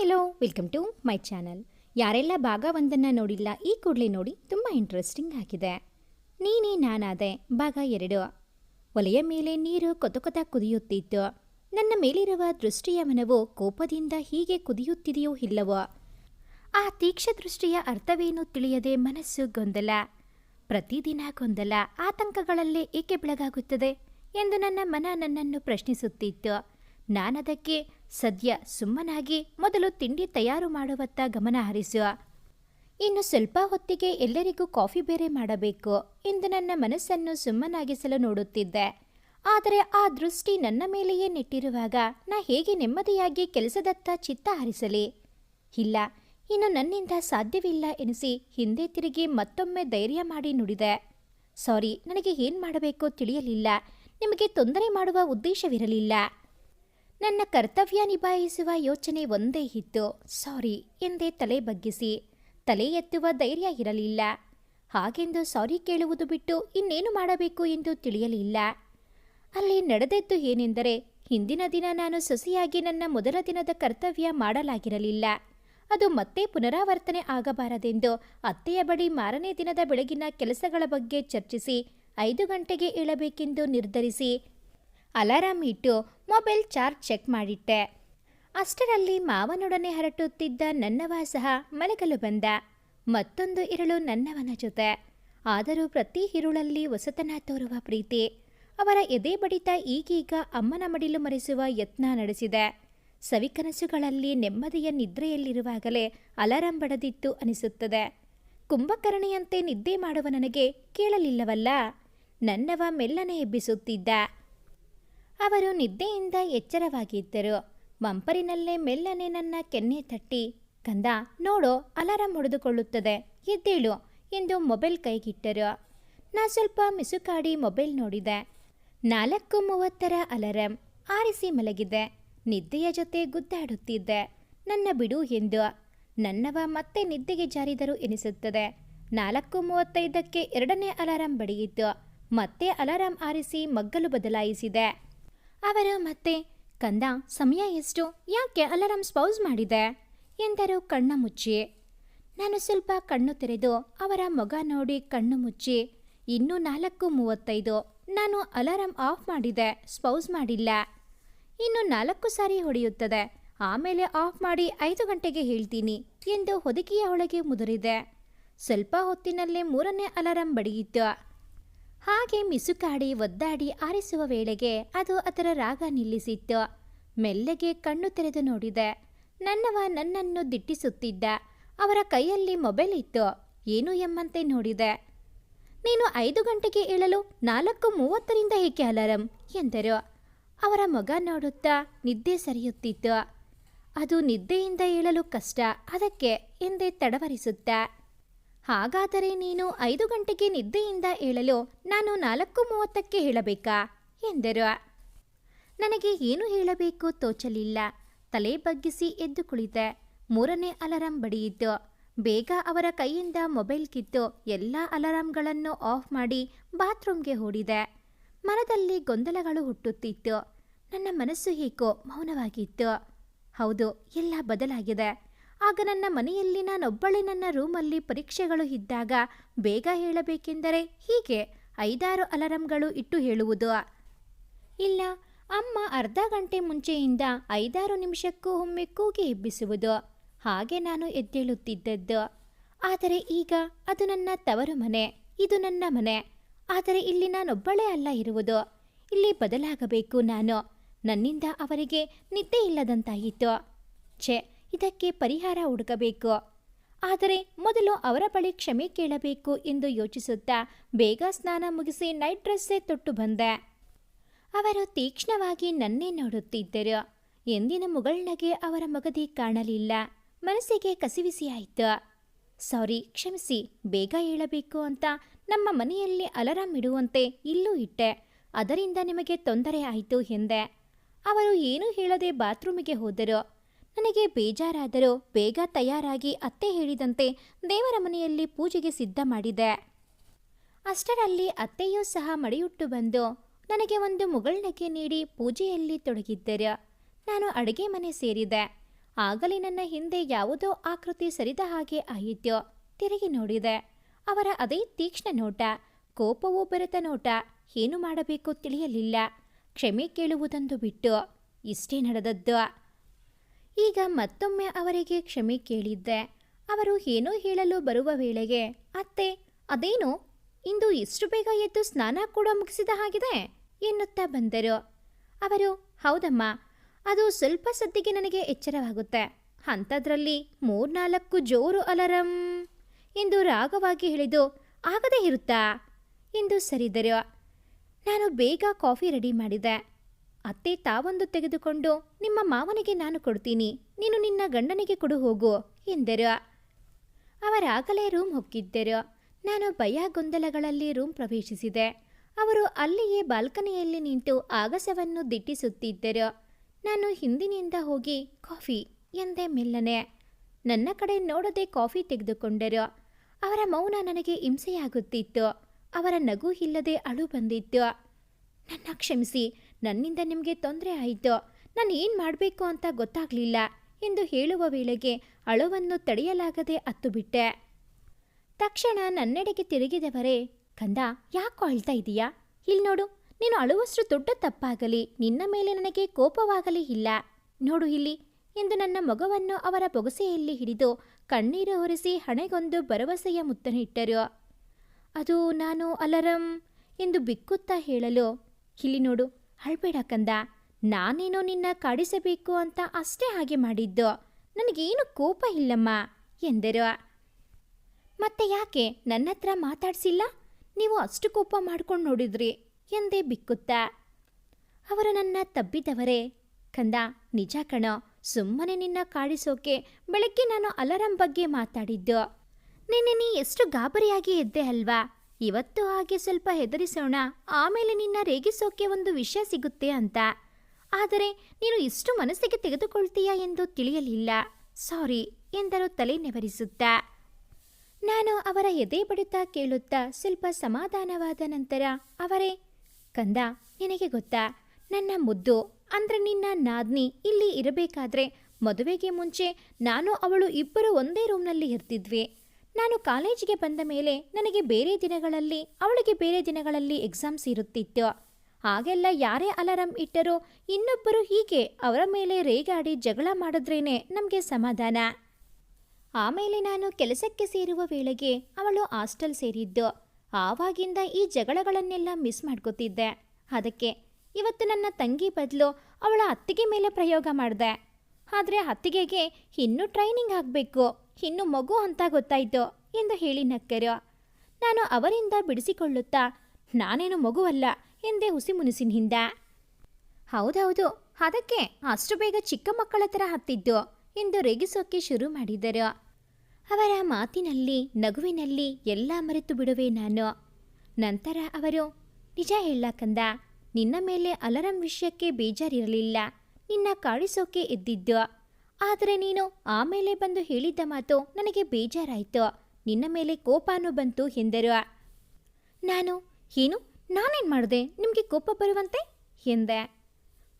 Hello, welcome to my channel. ಯಾರೆಲ್ಲ ಭಾಗ ಒಂದನ್ನು ನೋಡಿಲ್ಲ, ಈ ಕೂಡಲೇ ನೋಡಿ ತುಂಬ ಇಂಟ್ರೆಸ್ಟಿಂಗ್ ಆಗಿದೆ. ನೀನೇ ನಾನಾದೆ, ಭಾಗ ಎರಡು. ಒಲೆಯ ಮೇಲೆ ನೀರು ಕೊತ ಕೊತ ಕುದಿಯುತ್ತಿತ್ತು. ನನ್ನ ಮೇಲಿರುವ ದೃಷ್ಟಿಯ ಮನವು ಕೋಪದಿಂದ ಹೀಗೆ ಕುದಿಯುತ್ತಿದೆಯೋ ಇಲ್ಲವೋ? ಆ ತೀಕ್ಷ್ಣ ದೃಷ್ಟಿಯ ಅರ್ಥವೇನು ತಿಳಿಯದೆ ಮನಸ್ಸು ಗೊಂದಲ. ಪ್ರತಿದಿನ ಗೊಂದಲ, ಆತಂಕಗಳಲ್ಲೇ ಏಕೆ ಬೆಳಗಾಗುತ್ತದೆ ಎಂದು ನನ್ನ ಮನ ನನ್ನನ್ನು ಪ್ರಶ್ನಿಸುತ್ತಿತ್ತು. ನಾನದಕ್ಕೆ ಸದ್ಯ ಸುಮ್ಮನಾಗಿ ಮೊದಲು ತಿಂಡಿ ತಯಾರು ಮಾಡುವತ್ತ ಗಮನ ಹರಿಸುವ. ಇನ್ನು ಸ್ವಲ್ಪ ಹೊತ್ತಿಗೆ ಎಲ್ಲರಿಗೂ ಕಾಫಿ ಬೇರೆ ಮಾಡಬೇಕು ಎಂದು ನನ್ನ ಮನಸ್ಸನ್ನು ಸುಮ್ಮನಾಗಿಸಲು ನೋಡುತ್ತಿದ್ದೆ. ಆದರೆ ಆ ದೃಷ್ಟಿ ನನ್ನ ಮೇಲೆಯೇ ನೆಟ್ಟಿರುವಾಗ ನಾ ಹೇಗೆ ನೆಮ್ಮದಿಯಾಗಿ ಕೆಲಸದತ್ತ ಚಿತ್ತ ಹರಿಸಲಿ? ಇಲ್ಲ, ಇನ್ನು ನನ್ನಿಂದ ಸಾಧ್ಯವಿಲ್ಲ ಎನಿಸಿ ಹಿಂದೆ ತಿರುಗಿ ಮತ್ತೊಮ್ಮೆ ಧೈರ್ಯ ಮಾಡಿ ನುಡಿದೆ. ಸಾರಿ, ನನಗೆ ಏನು ಮಾಡಬೇಕೋ ತಿಳಿಯಲಿಲ್ಲ. ನಿಮಗೆ ತೊಂದರೆ ಮಾಡುವ ಉದ್ದೇಶವಿರಲಿಲ್ಲ. ನನ್ನ ಕರ್ತವ್ಯ ನಿಭಾಯಿಸುವ ಯೋಚನೆ ಒಂದೇ ಇತ್ತು. ಸಾರಿ ಎಂದೇ ತಲೆ ಬಗ್ಗಿಸಿ. ತಲೆ ಎತ್ತುವ ಧೈರ್ಯ ಇರಲಿಲ್ಲ. ಹಾಗೆಂದು ಸಾರಿ ಕೇಳುವುದು ಬಿಟ್ಟು ಇನ್ನೇನು ಮಾಡಬೇಕು ಎಂದು ತಿಳಿಯಲಿಲ್ಲ. ಅಲ್ಲಿ ನಡೆದದ್ದು ಏನೆಂದರೆ, ಹಿಂದಿನ ದಿನ ನಾನು ಸಸಿಯಾಗಿ ನನ್ನ ಮೊದಲ ದಿನದ ಕರ್ತವ್ಯ ಮಾಡಲಾಗಿರಲಿಲ್ಲ. ಅದು ಮತ್ತೆ ಪುನರಾವರ್ತನೆ ಆಗಬಾರದೆಂದು ಅತ್ತೆಯ ಬಳಿ ಮಾರನೇ ದಿನದ ಬೆಳಗಿನ ಕೆಲಸಗಳ ಬಗ್ಗೆ ಚರ್ಚಿಸಿ, ಐದು ಗಂಟೆಗೆ ಏಳಬೇಕೆಂದು ನಿರ್ಧರಿಸಿ ಅಲಾರಾಂ ಇಟ್ಟು ಮೊಬೈಲ್ ಚಾರ್ಜ್ ಚೆಕ್ ಮಾಡಿಟ್ಟೆ. ಅಷ್ಟರಲ್ಲಿ ಮಾವನೊಡನೆ ಹರಟುತ್ತಿದ್ದ ನನ್ನವ ಸಹ ಮಲಗಲು ಬಂದ. ಮತ್ತೊಂದು ಇರಳು ನನ್ನವನ ಜೊತೆ. ಆದರೂ ಪ್ರತಿ ಇರುಳಲ್ಲಿ ಹೊಸತನ ತೋರುವ ಪ್ರೀತಿ. ಅವರ ಎದೆ ಬಡಿತ ಈಗೀಗ ಅಮ್ಮನ ಮಡಿಲು ಮರೆಸುವ ಯತ್ನ ನಡೆಸಿದೆ. ಸವಿಕನಸುಗಳಲ್ಲಿ ನೆಮ್ಮದಿಯ ನಿದ್ರೆಯಲ್ಲಿರುವಾಗಲೇ ಅಲಾರಂ ಬಡದಿತ್ತು ಅನಿಸುತ್ತದೆ. ಕುಂಭಕರ್ಣಿಯಂತೆ ನಿದ್ದೆ ಮಾಡುವ ನನಗೆ ಕೇಳಲಿಲ್ಲವಲ್ಲ? ನನ್ನವ ಮೆಲ್ಲನೆ ಎಬ್ಬಿಸುತ್ತಿದ್ದ. ಅವರು ನಿದ್ದೆಯಿಂದ ಎಚ್ಚರವಾಗಿದ್ದರು. ಮಂಪರಿನಲ್ಲೇ ಮೆಲ್ಲನೆ ನನ್ನ ಕೆನ್ನೆ ತಟ್ಟಿ, ಕಂದ, ನೋಡೋ, ಅಲಾರಂ ಹೊಡೆದುಕೊಳ್ಳುತ್ತದೆ, ಎದ್ದೇಳು, ಎಂದು ಮೊಬೈಲ್ ಕೈಗಿಟ್ಟರು. ನಾ ಸ್ವಲ್ಪ ಮಿಸುಕಾಡಿ ಮೊಬೈಲ್ ನೋಡಿದೆ. ನಾಲ್ಕು ಮೂವತ್ತರ ಅಲಾರಂ ಆರಿಸಿ ಮಲಗಿದೆ. ನಿದ್ದೆಯ ಜೊತೆ ಗುದ್ದಾಡುತ್ತಿದ್ದೆ. ನನ್ನ ಬಿಡು ಎಂದು. ನನ್ನವ ಮತ್ತೆ ನಿದ್ದೆಗೆ ಜಾರಿದರು ಎನಿಸುತ್ತದೆ. ನಾಲ್ಕು ಮೂವತ್ತೈದಕ್ಕೆ ಎರಡನೇ ಅಲಾರಾಂ ಬಡಿಯಿತು. ಮತ್ತೆ ಅಲಾರಾಂ ಆರಿಸಿ ಮಗ್ಗಲು ಬದಲಾಯಿಸಿದೆ. ಅವರು ಮತ್ತೆ, ಕಂದ, ಸಮಯ ಎಷ್ಟು? ಯಾಕೆ ಅಲಾರಾಮ್ ಸ್ಪೌಸ್ ಮಾಡಿದೆ? ಎಂದರು ಕಣ್ಣು ಮುಚ್ಚಿ. ನಾನು ಸ್ವಲ್ಪ ಕಣ್ಣು ತೆರೆದು ಅವರ ಮಗ ನೋಡಿ ಕಣ್ಣು ಮುಚ್ಚಿ, ಇನ್ನೂ ನಾಲ್ಕು ಮೂವತ್ತೈದು. ನಾನು ಅಲಾರಾಮ್ ಆಫ್ ಮಾಡಿದೆ, ಸ್ಪೌಸ್ ಮಾಡಿಲ್ಲ. ಇನ್ನು ನಾಲ್ಕು ಸಾರಿ ಹೊಡೆಯುತ್ತದೆ. ಆಮೇಲೆ ಆಫ್ ಮಾಡಿ ಐದು ಗಂಟೆಗೆ ಹೇಳ್ತೀನಿ, ಎಂದು ಹೊದಿಕೆಯ ಒಳಗೆ ಮುದುರಿದೆ. ಸ್ವಲ್ಪ ಹೊತ್ತಿನಲ್ಲೇ ಮೂರನೇ ಅಲಾರಾಂ ಬಡಿಯಿತು ಹಾಗೆ ಮಿಸುಕಾಡಿ ಒದ್ದಾಡಿ ಆರಿಸುವ ವೇಳೆಗೆ ಅದು ಅದರ ರಾಗ ನಿಲ್ಲಿಸಿತ್ತು. ಮೆಲ್ಲಗೆ ಕಣ್ಣು ತೆರೆದು ನೋಡಿದೆ. ನನ್ನವ ನನ್ನನ್ನು ದಿಟ್ಟಿಸುತ್ತಿದ್ದ. ಅವರ ಕೈಯಲ್ಲಿ ಮೊಬೈಲ್ ಇತ್ತು. ಏನು ಎಂಬಂತೆ ನೋಡಿದೆ. ನೀನು ಐದು ಗಂಟೆಗೆ ಏಳಲು ನಾಲ್ಕು ಮೂವತ್ತರಿಂದ ಏಕೆ ಅಲಾರಂ? ಎಂದರು. ಅವರ ಮಗ ನೋಡುತ್ತಾ ನಿದ್ದೆ ಸರಿಯುತ್ತಿತ್ತು. ಅದು ನಿದ್ದೆಯಿಂದ ಏಳಲು ಕಷ್ಟ. ಅದಕ್ಕೆ ಎಂದೇ ತಡವರಿಸುತ್ತಾ ಹಾಗಾದರೆ ನೀನು ಐದು ಗಂಟೆಗೆ ನಿದ್ದೆಯಿಂದ ಏಳಲು ನಾನು ನಾಲ್ಕು ಮೂವತ್ತಕ್ಕೆ ಹೇಳಬೇಕಾ? ಎಂದರು. ನನಗೆ ಏನು ಹೇಳಬೇಕು ತೋಚಲಿಲ್ಲ. ತಲೆ ಬಗ್ಗಿಸಿ ಎದ್ದು ಕುಳಿತೆ. ಮೂರನೇ ಅಲಾರಾಂ ಬಡಿಯಿತು. ಬೇಗ ಅವರ ಕೈಯಿಂದ ಮೊಬೈಲ್ ಕಿತ್ತು ಎಲ್ಲ ಅಲಾರಾಂಗಳನ್ನು ಆಫ್ ಮಾಡಿ ಬಾತ್ರೂಮ್ಗೆ ಓಡಿದೆ. ಮನದಲ್ಲಿ ಗೊಂದಲಗಳು ಹುಟ್ಟುತ್ತಿತ್ತು. ನನ್ನ ಮನಸ್ಸು ಹೇಗೋ ಮೌನವಾಗಿತ್ತು. ಹೌದು, ಎಲ್ಲ ಬದಲಾಗಿದೆ. ಆಗ ನನ್ನ ಮನೆಯಲ್ಲಿ ನಾನೊಬ್ಬಳೆ ನನ್ನ ರೂಮಲ್ಲಿ ಪರೀಕ್ಷೆಗಳು ಇದ್ದಾಗ ಬೇಗ ಹೇಳಬೇಕೆಂದರೆ ಹೀಗೆ ಐದಾರು ಅಲಾರಂಗಳು ಇಟ್ಟು ಹೇಳುವುದು. ಇಲ್ಲ, ಅಮ್ಮ ಅರ್ಧ ಗಂಟೆ ಮುಂಚೆಯಿಂದ ಐದಾರು ನಿಮಿಷಕ್ಕೂ ಒಮ್ಮೆ ಕೂಗಿ ಎಬ್ಬಿಸುವುದು. ಹಾಗೆ ನಾನು ಎದ್ದೇಳುತ್ತಿದ್ದದ್ದು. ಆದರೆ ಈಗ ಅದು ನನ್ನ ತವರು ಮನೆ, ಇದು ನನ್ನ ಮನೆ. ಆದರೆ ಇಲ್ಲಿ ನಾನೊಬ್ಬಳೇ ಅಲ್ಲ ಇರುವುದು. ಇಲ್ಲಿ ಬದಲಾಗಬೇಕು ನಾನು. ನನ್ನಿಂದ ಅವರಿಗೆ ನಿದ್ದೆ ಇಲ್ಲದಂತಾಯಿತು. ಛೆ ಇದಕ್ಕೆ ಪರಿಹಾರ ಹುಡುಕಬೇಕು. ಆದರೆ ಮೊದಲು ಅವರ ಬಳಿ ಕ್ಷಮೆ ಕೇಳಬೇಕು ಎಂದು ಯೋಚಿಸುತ್ತಾ ಬೇಗ ಸ್ನಾನ ಮುಗಿಸಿ ನೈಟ್ ಡ್ರೆಸ್ಸೇ ತೊಟ್ಟು ಬಂದೆ. ಅವರು ತೀಕ್ಷ್ಣವಾಗಿ ನನ್ನೇ ನೋಡುತ್ತಿದ್ದರು. ಎಂದಿನ ಮುಗಳ್ನಗೆ ಅವರ ಮಗದಿ ಕಾಣಲಿಲ್ಲ. ಮನಸ್ಸಿಗೆ ಕಸಿವಿಸಿಯಾಯಿತು ಸಾರಿ, ಕ್ಷಮಿಸಿ, ಬೇಗ ಹೇಳಬೇಕು ಅಂತ ನಮ್ಮ ಮನೆಯಲ್ಲಿ ಅಲಾರಾಂ ಇಡುವಂತೆ ಇಲ್ಲೂ ಇಟ್ಟೆ. ಅದರಿಂದ ನಿಮಗೆ ತೊಂದರೆ ಆಯಿತು ಎಂದೆ. ಅವರು ಏನೂ ಹೇಳದೆ ಬಾತ್ರೂಮಿಗೆ ಹೋದರು. ನನಗೆ ಬೇಜಾರಾದರೂ ಬೇಗ ತಯಾರಾಗಿ ಅತ್ತೆ ಹೇಳಿದಂತೆ ದೇವರ ಮನೆಯಲ್ಲಿ ಪೂಜೆಗೆ ಸಿದ್ಧ ಮಾಡಿದೆ. ಅಷ್ಟರಲ್ಲಿ ಅತ್ತೆಯೂ ಸಹ ಮಡಿಯುಟ್ಟು ಬಂದು, ನನಗೆ ಒಂದು ಮುಗಳ್ನಕ್ಕೆ ನೀಡಿ ಪೂಜೆಯಲ್ಲಿ ತೊಡಗಿದ್ದರು. ನಾನು ಅಡುಗೆ ಮನೆ ಸೇರಿದೆ. ಆಗಲೇ ನನ್ನ ಹಿಂದೆ ಯಾವುದೋ ಆಕೃತಿ ಸರಿದ ಹಾಗೆ ಆಯಿತು. ತಿರುಗಿ ನೋಡಿದೆ. ಅವರ ಅದೇ ತೀಕ್ಷ್ಣ ನೋಟ, ಕೋಪವೂ ಬೆರೆತ ನೋಟ. ಏನು ಮಾಡಬೇಕು ತಿಳಿಯಲಿಲ್ಲ. ಕ್ಷಮೆ ಕೇಳುವುದೊಂದು ಬಿಟ್ಟು, ಇಷ್ಟೇ ನಡೆದದ್ದು. ಈಗ ಮತ್ತೊಮ್ಮೆ ಅವರಿಗೆ ಕ್ಷಮೆ ಕೇಳಿದ್ದೆ. ಅವರು ಏನೋ ಹೇಳಲು ಬರುವ ವೇಳೆಗೆ, ಅತ್ತೆ, ಅದೇನು? ಇಂದು ಇಷ್ಟು ಬೇಗ ಎದ್ದು ಸ್ನಾನ ಕೂಡ ಮುಗಿಸಿದ ಹಾಗಿದೆ? ಎನ್ನುತ್ತಾ ಬಂದರು. ಅವರು, ಹೌದಮ್ಮ, ಅದು ಸ್ವಲ್ಪ ಸದ್ದಿಗೆ ನನಗೆ ಎಚ್ಚರವಾಗುತ್ತೆ. ಅಂಥದ್ರಲ್ಲಿ ಮೂರ್ನಾಲ್ಕು ಜೋರು ಅಲರಂ ಎಂದು ರಾಗವಾಗಿ ಹೇಳಿದು, ಆಗದೇ ಇರುತ್ತಾ? ಎಂದು ಸರಿದರು. ನಾನು ಬೇಗ ಕಾಫಿ ರೆಡಿ ಮಾಡಿದೆ. ಅತ್ತೆ ತಾವೊಂದು ತೆಗೆದುಕೊಂಡು, ನಿಮ್ಮ ಮಾವನಿಗೆ ನಾನು ಕೊಡ್ತೀನಿ, ನೀನು ನಿನ್ನ ಗಂಡನಿಗೆ ಕೊಡು ಹೋಗು, ಎಂದರು. ಅವರಾಗಲೇ ರೂಮ್ ಹೊಕ್ಕಿದ್ದರು. ನಾನು ಭಯ ಗೊಂದಲಗಳಲ್ಲಿ ರೂಮ್ ಪ್ರವೇಶಿಸಿದೆ. ಅವರು ಅಲ್ಲಿಯೇ ಬಾಲ್ಕನಿಯಲ್ಲಿ ನಿಂತು ಆಗಸವನ್ನು ದಿಟ್ಟಿಸುತ್ತಿದ್ದರು. ನಾನು ಹಿಂದಿನಿಂದ ಹೋಗಿ, ಕಾಫಿ, ಎಂದೆ ಮೆಲ್ಲನೆ. ನನ್ನ ಕಡೆ ನೋಡದೆ ಕಾಫಿ ತೆಗೆದುಕೊಂಡರು. ಅವರ ಮೌನ ನನಗೆ ಹಿಂಸೆಯಾಗುತ್ತಿತ್ತು. ಅವರ ನಗು ಇಲ್ಲದೆ ಅಳು ಬಂದಿತ್ತು. ನನ್ನ ಕ್ಷಮಿಸಿ ನನ್ನಿಂದ ನಿಮಗೆ ತೊಂದರೆ ಆಯಿತು? ನಾನು ಏನು ಮಾಡಬೇಕು ಅಂತ ಗೊತ್ತಾಗಲಿಲ್ಲ ಎಂದು ಹೇಳುವ ವೇಳೆಗೆ ಅಳವನ್ನು ತಡೆಯಲಾಗದೆ ಅತ್ತುಬಿಟ್ಟೆ. ತಕ್ಷಣ ನನ್ನೆಡೆಗೆ ತಿರುಗಿದವರೇ, ಕಂದ, ಯಾಕೋ ಅಳ್ತಾ ಇದೀಯಾ? ಇಲ್ಲಿ ನೋಡು, ನೀನು ಅಳುವಷ್ಟು ದೊಡ್ಡ ತಪ್ಪಾಗಲಿ, ನಿನ್ನ ಮೇಲೆ ನನಗೆ ಕೋಪವಾಗಲಿ ಇಲ್ಲ. ನೋಡು ಇಲ್ಲಿ ಎಂದು ನನ್ನ ಮಗವನ್ನು ಅವರ ಬೊಗಸೆಯಲ್ಲಿ ಹಿಡಿದು ಕಣ್ಣೀರು ಹೊರಿಸಿ ಹಣೆಗೊಂದು ಭರವಸೆಯ ಮುತ್ತನಿಟ್ಟರು ಅದು ನಾನು ಅಲರಂ ಎಂದು ಬಿಕ್ಕುತ್ತಾ ಹೇಳಲು, ಇಲ್ಲಿ ನೋಡು ಅಳ್ಬೇಡ ಕಂದ. ನಾನೇನೋ ನಿನ್ನ ಕಾಡಿಸಬೇಕು ಅಂತ ಅಷ್ಟೇ ಹಾಗೆ ಮಾಡಿದ್ದು. ನನಗೇನು ಕೋಪ ಇಲ್ಲಮ್ಮ, ಎಂದರು. ಮತ್ತೆ ಯಾಕೆ? ನನ್ನ ಹತ್ರ ಮಾತಾಡಿಸಿಲ್ಲ? ನೀವು ಅಷ್ಟು ಕೋಪ ಮಾಡ್ಕೊಂಡು ನೋಡಿದ್ರಿ, ಎಂದೇ ಬಿಕ್ಕುತ್ತ. ಅವರು ನನ್ನ ತಬ್ಬಿದವರೇ, ಕಂದ. ನಿಜ ಕಣ, ಸುಮ್ಮನೆ ನಿನ್ನ ಕಾಡಿಸೋಕೆ ಬೆಳಗ್ಗೆ ನಾನು ಅಲಾರಾಂ ಬಗ್ಗೆ ಮಾತಾಡಿದ್ದು. ನಿನ್ನೆ ನೀ ಎಷ್ಟು ಗಾಬರಿಯಾಗಿ ಎದ್ದೆ ಅಲ್ವಾ? ಇವತ್ತು ಹಾಗೆ ಸ್ವಲ್ಪ ಹೆದರಿಸೋಣ. ಆಮೇಲೆ ನಿನ್ನ ರೇಗಿಸೋಕೆ ಒಂದು ವಿಷಯ ಸಿಗುತ್ತೆ ಅಂತ. ಆದರೆ ನೀನು ಇಷ್ಟು ಮನಸ್ಸಿಗೆ ತೆಗೆದುಕೊಳ್ತೀಯಾ ಎಂದು ತಿಳಿಯಲಿಲ್ಲ. ಸಾರಿ ಎಂದರು ತಲೆ ನೆವರಿಸುತ್ತಾ. ನಾನು ಅವರ ಎದೆ ಬಡಿತ ಕೇಳುತ್ತಾ ಸ್ವಲ್ಪ ಸಮಾಧಾನವಾದ ನಂತರ ಅವರೇ, ಕಂದ, ನಿನಗೆ ಗೊತ್ತಾ? ನನ್ನ ಮುದ್ದು, ಅಂದ್ರೆ ನಿನ್ನ ನಾದ್ನಿ ಇಲ್ಲಿ ಇರಬೇಕಾದ್ರೆ ಮದುವೆಗೆ ಮುಂಚೆ ನಾನು ಅವಳು ಇಬ್ಬರು ಒಂದೇ ರೂಮ್ನಲ್ಲಿ ಇರ್ತಿದ್ವಿ. ನಾನು ಕಾಲೇಜಿಗೆ ಬಂದ ಮೇಲೆ ನನಗೆ ಬೇರೆ ದಿನಗಳಲ್ಲಿ, ಅವಳಿಗೆ ಬೇರೆ ದಿನಗಳಲ್ಲಿ ಎಕ್ಸಾಮ್ಸ್ ಇರುತ್ತಿತ್ತು. ಹಾಗೆಲ್ಲ ಯಾರೇ ಅಲಾರಂ ಇಟ್ಟರೂ, ಇನ್ನೊಬ್ಬರು ಹೀಗೆ ಅವರ ಮೇಲೆ ರೇಗಾಡಿ ಜಗಳ ಮಾಡಿದ್ರೇನೆ ನಮಗೆ ಸಮಾಧಾನ. ಆಮೇಲೆ ನಾನು ಕೆಲಸಕ್ಕೆ ಸೇರುವ ವೇಳೆಗೆ ಅವಳು ಹಾಸ್ಟೆಲ್ ಸೇರಿದ್ದು. ಆವಾಗಿಂದ ಈ ಜಗಳಗಳನ್ನೆಲ್ಲ ಮಿಸ್ ಮಾಡ್ಕೋತಿದ್ದೆ. ಅದಕ್ಕೆ, ಇವತ್ತು ನನ್ನ ತಂಗಿ ಬದಲು ಅವಳ ಅತ್ತಿಗೆ ಮೇಲೆ ಪ್ರಯೋಗ ಮಾಡಿದೆ. ಆದರೆ ಅತ್ತಿಗೆಗೆ ಇನ್ನೂ ಟ್ರೈನಿಂಗ್ ಆಗಬೇಕು, ಇನ್ನು ಮಗು ಅಂತ ಗೊತ್ತಾಯಿತು ಎಂದು ಹೇಳಿ ನಕ್ಕರು. ನಾನು ಅವರಿಂದ ಬಿಡಿಸಿಕೊಳ್ಳುತ್ತಾ, ನಾನೇನು ಮಗುವಲ್ಲ ಎಂದೇ ಹುಸಿ ಮುನಿಸಿನಿಂದ ಹೌದೌದು, ಅದಕ್ಕೆ ಅಷ್ಟು ಬೇಗ ಚಿಕ್ಕ ಮಕ್ಕಳ ಥರ ಹತ್ತಿದ್ದು ಎಂದು ರೇಗಿಸೋಕೆ ಶುರು ಮಾಡಿದರು. ಅವರ ಮಾತಿನಲ್ಲಿ, ನಗುವಿನಲ್ಲಿ ಎಲ್ಲ ಮರೆತು ಬಿಡುವೆ ನಾನು. ನಂತರ ಅವರು, ನಿಜ ಹೇಳಕ್ಕಂದ ನಿನ್ನ ಮೇಲೆ ಅಲರಂ ವಿಷಯಕ್ಕೆ ಬೇಜಾರಿರಲಿಲ್ಲ. ನಿನ್ನ ಕಾಡಿಸೋಕೆ ಇದ್ದಿದ್ದ ಆದರೆ ನೀನು ಆಮೇಲೆ ಬಂದು ಹೇಳಿದ್ದ ಮಾತು ನನಗೆ ಬೇಜಾರಾಯಿತು. ನಿನ್ನ ಮೇಲೆ ಕೋಪನೂ ಬಂತು ಎಂದರು. ನಾನು, ಏನು? ನಾನೇನು ಮಾಡಿದೆ? ನಿಮಗೆ ಕೋಪ ಬರುವಂತೆ? ಎಂದೆ.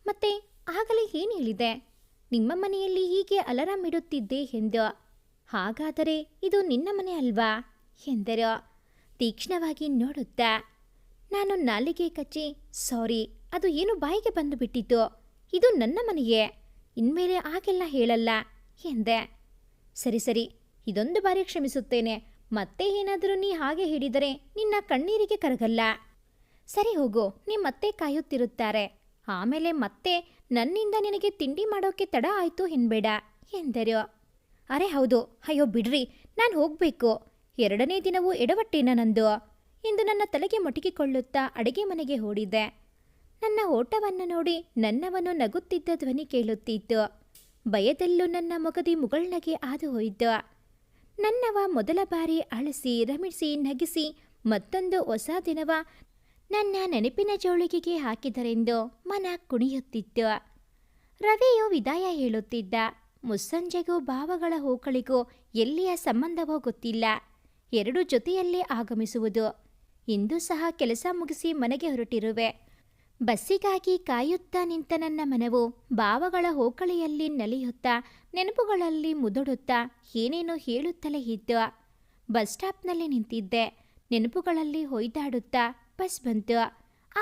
ಮತ್ತೆ, ಆಗಲೇ ಏನು ಹೇಳಿದೆ? ನಿಮ್ಮ ಮನೆಯಲ್ಲಿ ಹೀಗೆ ಅಲರಾಮ್ ಇಡುತ್ತಿದ್ದೆ? ಎಂದು. ಹಾಗಾದರೆ ಇದು ನಿನ್ನ ಮನೆ ಅಲ್ವಾ? ಎಂದರು. ತೀಕ್ಷ್ಣವಾಗಿ ನೋಡುತ್ತಾ, ನಾನು ನಾಲಿಗೆ ಕಚ್ಚಿ, ಸಾರಿ, ಅದು ಏನು ಬಾಯಿಗೆ ಬಂದು ಬಿಟ್ಟಿತು ಇದು ನನ್ನ ಮನೆಯೇ. ಇನ್ಮೇಲೆ ಆಗೆಲ್ಲ ಹೇಳಲ್ಲ ಎಂದೆ. ಸರಿ ಸರಿ, ಇದೊಂದು ಬಾರಿ ಕ್ಷಮಿಸುತ್ತೇನೆ. ಮತ್ತೆ ಏನಾದರೂ ನೀ ಹಾಗೆ ಹಿಡಿದರೆ ನಿನ್ನ ಕಣ್ಣೀರಿಗೆ ಕರಗಲ್ಲ. ಸರಿ ಹೋಗು ಮತ್ತೆ ಕಾಯುತ್ತಿರುತ್ತಾರೆ. ಆಮೇಲೆ ಮತ್ತೆ ನನ್ನಿಂದ ನಿನಗೆ ತಿಂಡಿ ಮಾಡೋಕೆ ತಡ ಆಯಿತು ಎನ್ಬೇಡ ಎಂದರು. ಅರೆ ಹೌದು, ಅಯ್ಯೋ ಬಿಡ್ರಿ, ನಾನು ಹೋಗಬೇಕು. ಎರಡನೇ ದಿನವೂ ಎಡವಟ್ಟೇನ ನಂದು ಎಂದು ನನ್ನ ತಲೆಗೆ ಮೊಟಕಿಕೊಳ್ಳುತ್ತಾ ಅಡಿಗೆ ಮನೆಗೆ ಓಡಿದ್ದೆ ನನ್ನ ಓಟವನ್ನು ನೋಡಿ ನನ್ನವನು ನಗುತ್ತಿದ್ದ ಧ್ವನಿ ಕೇಳುತ್ತಿತ್ತು. ಭಯದಲ್ಲೂ ನನ್ನ ಮೊಗದಿ ಮುಗಳ್ನಗೆ ಆದು ಹೋಯಿತು. ನನ್ನವ ಮೊದಲ ಬಾರಿ ಅಳಿಸಿ, ರಮಿಸಿ, ನಗಿಸಿ ಮತ್ತೊಂದು ಹೊಸ ದಿನವ ನನ್ನ ನೆನಪಿನ ಜೋಳಿಗೆಗೆ ಹಾಕಿದರೆಂದು ಮನ ಕುಣಿಯುತ್ತಿತ್ತು. ರವಿಯು ವಿದಾಯ ಹೇಳುತ್ತಿದ್ದ. ಮುಸ್ಸಂಜೆಗೂ ಭಾವಗಳ ಹೂಕಳಿಗೂ ಎಲ್ಲಿಯ ಸಂಬಂಧವೋ ಗೊತ್ತಿಲ್ಲ. ಎರಡು ಜೊತೆಯಲ್ಲಿ ಆಗಮಿಸುವುದು. ಇಂದು ಸಹ ಕೆಲಸ ಮುಗಿಸಿ ಮನೆಗೆ ಹೊರಟಿರುವೆ. ಬಸ್ಸಿಗಾಗಿ ಕಾಯುತ್ತಾ ನಿಂತ ನನ್ನ ಮನವು ಭಾವಗಳ ಹೋಕಳಿಯಲ್ಲಿ ನಲಿಯುತ್ತಾ, ನೆನಪುಗಳಲ್ಲಿ ಮುದುಡುತ್ತಾ ಏನೇನೋ ಹೇಳುತ್ತಲೇ ಇದ್ದ. ಬಸ್ ಸ್ಟಾಪ್ನಲ್ಲಿ ನಿಂತಿದ್ದೆ. ನೆನಪುಗಳಲ್ಲಿ ಹೊಯ್ದಾಡುತ್ತಾ ಬಸ್ ಬಂತು.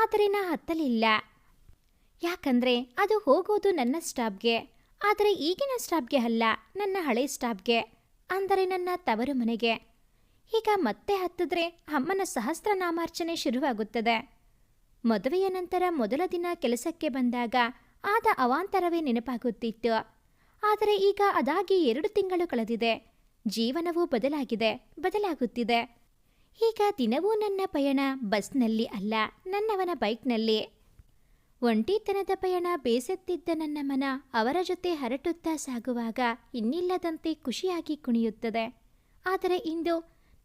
ಆದರೆ ನಾ ಹತ್ತಲಿಲ್ಲ. ಯಾಕಂದ್ರೆ ಅದು ಹೋಗೋದು ನನ್ನ ಸ್ಟಾಪ್ಗೆ. ಆದರೆ ಈಗಿನ ಸ್ಟಾಪ್ಗೆ ಅಲ್ಲ, ನನ್ನ ಹಳೆ ಸ್ಟಾಪ್ಗೆ ಅಂದರೆ ನನ್ನ ತವರು ಮನೆಗೆ. ಈಗ ಮತ್ತೆ ಹತ್ತಿದ್ರೆ ಅಮ್ಮನ ಸಹಸ್ರನಾಮಾರ್ಚನೆ ಶುರುವಾಗುತ್ತದೆ. ಮದುವೆಯ ನಂತರ ಮೊದಲ ದಿನ ಕೆಲಸಕ್ಕೆ ಬಂದಾಗ ಆದ ಅವಾಂತರವೇ ನೆನಪಾಗುತ್ತಿತ್ತು. ಆದರೆ ಈಗ ಅದಾಗಿ ಎರಡು ತಿಂಗಳು ಕಳೆದಿದೆ. ಜೀವನವೂ ಬದಲಾಗಿದೆ, ಬದಲಾಗುತ್ತಿದೆ. ಈಗ ದಿನವೂ ನನ್ನ ಪಯಣ ಬಸ್ನಲ್ಲಿ ಅಲ್ಲ, ನನ್ನವನ ಬೈಕ್ನಲ್ಲಿ. ಒಂಟಿತನದ ಪಯಣ ಬೇಸತ್ತಿದ್ದ ನನ್ನ ಮನ ಅವರ ಜೊತೆ ಹರಟುತ್ತಾ ಸಾಗುವಾಗ ಇನ್ನಿಲ್ಲದಂತೆ ಖುಷಿಯಾಗಿ ಕುಣಿಯುತ್ತದೆ. ಆದರೆ ಇಂದು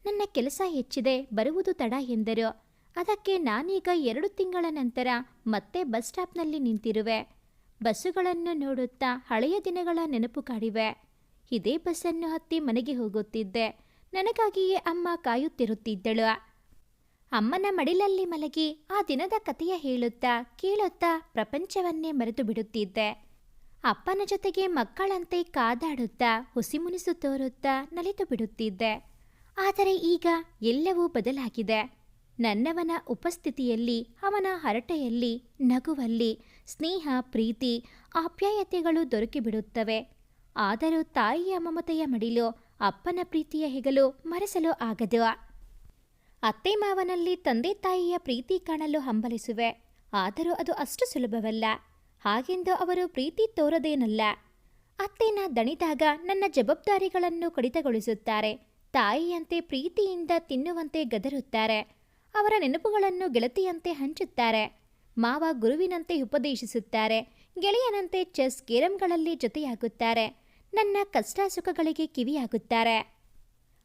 ನನ್ನ ಕೆಲಸ ಹೆಚ್ಚಿದೆ, ಬರುವುದು ತಡ ಎಂದರು. ಅದಕ್ಕೆ ನಾನೀಗ ಎರಡು ತಿಂಗಳ ನಂತರ ಮತ್ತೆ ಬಸ್ ಸ್ಟಾಪ್ನಲ್ಲಿ ನಿಂತಿರುವೆ. ಬಸ್ಸುಗಳನ್ನು ನೋಡುತ್ತಾ ಹಳೆಯ ದಿನಗಳ ನೆನಪು ಕಾಡಿವೆ. ಇದೇ ಬಸ್ಸನ್ನು ಹತ್ತಿ ಮನೆಗೆ ಹೋಗುತ್ತಿದ್ದೆ. ನನಗಾಗಿಯೇ ಅಮ್ಮ ಕಾಯುತ್ತಿರುತ್ತಿದ್ದಳು. ಅಮ್ಮನ ಮಡಿಲಲ್ಲಿ ಮಲಗಿ ಆ ದಿನದ ಕಥೆಯ ಹೇಳುತ್ತಾ ಕೇಳುತ್ತಾ ಪ್ರಪಂಚವನ್ನೇ ಮರೆತು ಬಿಡುತ್ತಿದ್ದೆ. ಅಪ್ಪನ ಜೊತೆಗೆ ಮಕ್ಕಳಂತೆ ಕಾದಾಡುತ್ತಾ ಹುಸಿಮುನಿಸು ತೋರುತ್ತಾ ನಲಿತು ಬಿಡುತ್ತಿದ್ದೆ. ಆದರೆ ಈಗ ಎಲ್ಲವೂ ಬದಲಾಗಿದೆ. ನನ್ನವನ ಉಪಸ್ಥಿತಿಯಲ್ಲಿ, ಅವನ ಹರಟೆಯಲ್ಲಿ, ನಗುವಲ್ಲಿ, ಸ್ನೇಹ, ಪ್ರೀತಿ, ಆಪ್ಯಾಯತೆಗಳು ದೊರಕಿಬಿಡುತ್ತವೆ. ಆದರೂ ತಾಯಿಯ ಮಮತೆಯ ಮಡಿಲು ಅಪ್ಪನ ಪ್ರೀತಿಯ ಹೆಗಲು ಮರೆಸಲು ಆಗದು. ಅತ್ತೆ ಮಾವನಲ್ಲಿ ತಂದೆ ತಾಯಿಯ ಪ್ರೀತಿ ಕಾಣಲು ಹಂಬಲಿಸುವೆ. ಆದರೂ ಅದು ಅಷ್ಟು ಸುಲಭವಲ್ಲ. ಹಾಗೆಂದು ಅವರು ಪ್ರೀತಿ ತೋರದೇನಲ್ಲ. ಅತ್ತೆನ ದಣಿದಾಗ ನನ್ನ ಜವಾಬ್ದಾರಿಗಳನ್ನು ಕಡಿತಗೊಳಿಸುತ್ತಾರೆ. ತಾಯಿಯಂತೆ ಪ್ರೀತಿಯಿಂದ ತಿನ್ನುವಂತೆ ಗದರುತ್ತಾರೆ. ಅವರ ನೆನಪುಗಳನ್ನು ಗೆಳತಿಯಂತೆ ಹಂಚುತ್ತಾರೆ. ಮಾವ ಗುರುವಿನಂತೆ ಉಪದೇಶಿಸುತ್ತಾರೆ. ಗೆಳೆಯನಂತೆ ಚೆಸ್ ಕೇರಂಗಳಲ್ಲಿ ಜೊತೆಯಾಗುತ್ತಾರೆ. ನನ್ನ ಕಷ್ಟ ಸುಖಗಳಿಗೆ ಕಿವಿಯಾಗುತ್ತಾರೆ.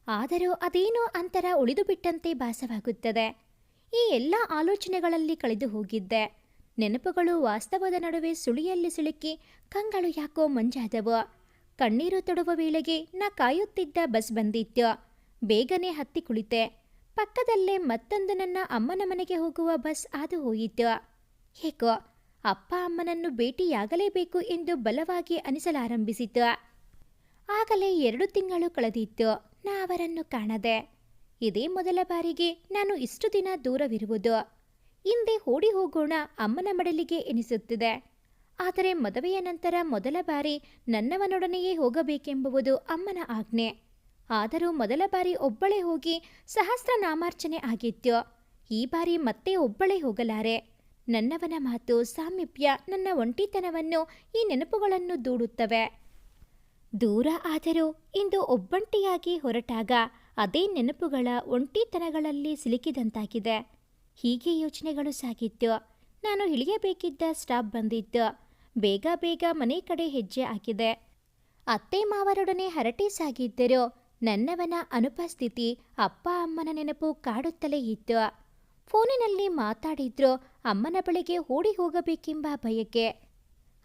ಆದರೂ ಅದೇನೋ ಅಂತರ ಉಳಿದು ಬಿಟ್ಟಂತೆ ಭಾಸವಾಗುತ್ತದೆ. ಈ ಎಲ್ಲ ಆಲೋಚನೆಗಳಲ್ಲಿ ಕಳೆದು ಹೋಗಿದ್ದೆ. ನೆನಪುಗಳು ವಾಸ್ತವದ ನಡುವೆ ಸುಳಿಯಲ್ಲಿ ಸಿಲುಕಿ ಕಂಗಳು ಯಾಕೋ ಮಂಜಾದವು. ಕಣ್ಣೀರು ತೊಡುವ ವೇಳೆಗೆ ನಾ ಕಾಯುತ್ತಿದ್ದ ಬಸ್ ಬಂದಿತ್ತು. ಬೇಗನೆ ಹತ್ತಿ ಕುಳಿತೆ. ಪಕ್ಕದಲ್ಲೇ ಮತ್ತೊಂದು ನನ್ನ ಅಮ್ಮನ ಮನೆಗೆ ಹೋಗುವ ಬಸ್ ಹಾದು ಹೋಯಿತು. ಹೇಗೋ ಅಪ್ಪ ಅಮ್ಮನನ್ನು ಭೇಟಿಯಾಗಲೇಬೇಕು ಎಂದು ಬಲವಾಗಿ ಅನಿಸಲಾರಂಭಿಸಿತು. ಆಗಲೇ ಎರಡು ತಿಂಗಳು ಕಳೆದಿತ್ತು, ನಾ ಅವರನ್ನು ಕಾಣದೆ. ಇದೇ ಮೊದಲ ಬಾರಿಗೆ ನಾನು ಇಷ್ಟು ದಿನ ದೂರವಿರುವುದು. ಹಿಂದೆ ಓಡಿ ಹೋಗೋಣ ಅಮ್ಮನ ಮಡಲಿಗೆ ಎನಿಸುತ್ತಿದೆ. ಆದರೆ ಮದುವೆಯ ನಂತರ ಮೊದಲ ಬಾರಿ ನನ್ನವನೊಡನೆಯೇ ಹೋಗಬೇಕೆಂಬುದು ಅಮ್ಮನ ಆಜ್ಞೆ. ಆದರೂ ಮೊದಲ ಬಾರಿ ಒಬ್ಬಳೇ ಹೋಗಿ ಸಹಸ್ರನಾಮಾರ್ಚನೆ ಆಗಿತ್ತು ಈ ಬಾರಿ ಮತ್ತೆ ಒಬ್ಬಳೇ ಹೋಗಲಾರೆ. ನನ್ನವನ ಮಾತು ಸಾಮೀಪ್ಯ ನನ್ನ ಒಂಟಿತನವನ್ನು ಈ ನೆನಪುಗಳನ್ನು ದೂಡುತ್ತವೆ. ದೂರ ಆದರೂ ಇಂದು ಒಬ್ಬಂಟಿಯಾಗಿ ಹೊರಟಾಗ ಅದೇ ನೆನಪುಗಳ ಒಂಟಿತನಗಳಲ್ಲಿ ಸಿಲುಕಿದಂತಾಗಿದೆ. ಹೀಗೆ ಯೋಚನೆಗಳು ಸಾಗಿತ್ತು ನಾನು ಇಳಿಯಬೇಕಿದ್ದ ಸ್ಟಾಪ್ ಬಂದಿತ್ತು ಬೇಗ ಬೇಗ ಮನೆ ಕಡೆ ಹೆಜ್ಜೆ ಹಾಕಿದೆ. ಅತ್ತೆ ಮಾವರೊಡನೆ ಹರಟೆ ಸಾಗಿದ್ದರೂ ನನ್ನವನ ಅನುಪಸ್ಥಿತಿ ಅಪ್ಪ ಅಮ್ಮನ ನೆನಪು ಕಾಡುತ್ತಲೇ ಇತ್ತು. ಫೋನಿನಲ್ಲಿ ಮಾತಾಡಿದ್ರೂ ಅಮ್ಮನ ಬಳಿಗೆ ಓಡಿ ಹೋಗಬೇಕೆಂಬ ಬಯಕೆ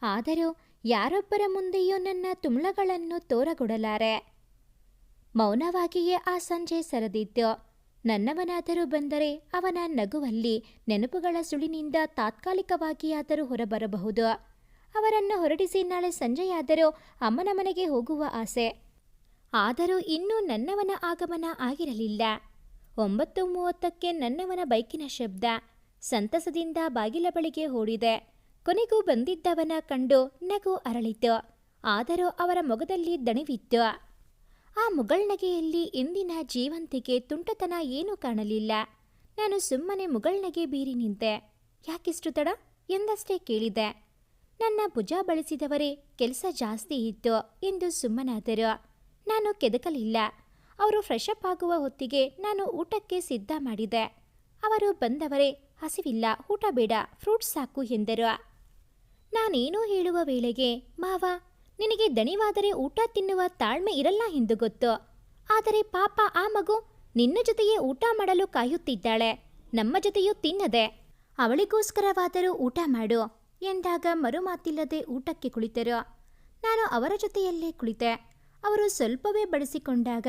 ಆದರೂ ಯಾರೊಬ್ಬರ ಮುಂದೆಯೂ ನನ್ನ ತುಮ್ಳಗಳನ್ನು ತೋರಗೊಡಲಾರೆ. ಮೌನವಾಗಿಯೇ ಆ ಸಂಜೆ ಸರದಿತ್ತು. ನನ್ನವನಾದರೂ ಬಂದರೆ ಅವನ ನಗುವಲ್ಲಿ ನೆನಪುಗಳ ಸುಳಿನಿಂದ ತಾತ್ಕಾಲಿಕವಾಗಿಯಾದರೂ ಹೊರಬರಬಹುದು. ಅವರನ್ನು ಹೊರಡಿಸಿ ನಾಳೆ ಸಂಜೆಯಾದರೂ ಅಮ್ಮನ ಮನೆಗೆ ಹೋಗುವ ಆಸೆ. ಆದರೂ ಇನ್ನೂ ನನ್ನವನ ಆಗಮನ ಆಗಿರಲಿಲ್ಲ. ಒಂಬತ್ತು ಮೂವತ್ತಕ್ಕೆ ನನ್ನವನ ಬೈಕಿನ ಶಬ್ದ ಸಂತಸದಿಂದ ಬಾಗಿಲ ಬಳಿಗೆ ಓಡಿದೆ. ಕೊನೆಗೂ ಬಂದಿದ್ದವನ ಕಂಡು ನಗು ಅರಳಿತು. ಆದರೂ ಅವರ ಮೊಗದಲ್ಲಿ ದಣಿವಿತ್ತು. ಆ ಮುಗಳ್ನಗೆಯಲ್ಲಿ ಇಂದಿನ ಜೀವಂತಿಗೆ ತುಂಟತನ ಏನೂ ಕಾಣಲಿಲ್ಲ. ನಾನು ಸುಮ್ಮನೆ ಮುಗಳ್ನಗೆ ಬೀರಿ ನಿಂತೆ. ಯಾಕಿಷ್ಟು ತಡ? ಎಂದಷ್ಟೇ ಕೇಳಿದೆ. ನನ್ನ ಭುಜ ಬಳಸಿದವರೇ ಕೆಲಸ ಜಾಸ್ತಿ ಇತ್ತು ಎಂದು ಸುಮ್ಮನಾದರು. ನಾನು ಕೆದಕಲಿಲ್ಲ. ಅವರು ಫ್ರೆಶ್ ಅಪ್ ಆಗುವ ಹೊತ್ತಿಗೆ ನಾನು ಊಟಕ್ಕೆ ಸಿದ್ಧ ಮಾಡಿದೆ. ಅವರು ಬಂದವರೇ, ಹಸಿವಿಲ್ಲ, ಊಟ ಬೇಡ ಫ್ರೂಟ್ಸ್ ಸಾಕು ಎಂದರು. ನಾನೇನೋ ಹೇಳುವ ವೇಳೆಗೆ, ಮಾವ, ನಿನಗೆ ದಣಿವಾದರೆ ಊಟ ತಿನ್ನುವ ತಾಳ್ಮೆ ಇರಲ್ಲ ಎಂದು ಗೊತ್ತು. ಆದರೆ ಪಾಪ ಆ ಮಗು ನಿನ್ನ ಜೊತೆಯೇ ಊಟ ಮಾಡಲು ಕಾಯುತ್ತಿದ್ದಾಳೆ. ನಮ್ಮ ಜೊತೆಯೂ ತಿನ್ನದೆ. ಅವಳಿಗೋಸ್ಕರವಾದರೂ ಊಟ ಮಾಡು ಎಂದಾಗ ಮರುಮಾತಿಲ್ಲದೆ ಊಟಕ್ಕೆ ಕುಳಿತರು. ನಾನು ಅವರ ಜೊತೆಯಲ್ಲೇ ಕುಳಿತೆ. ಅವರು ಸ್ವಲ್ಪವೇ ಬಡಿಸಿಕೊಂಡಾಗ,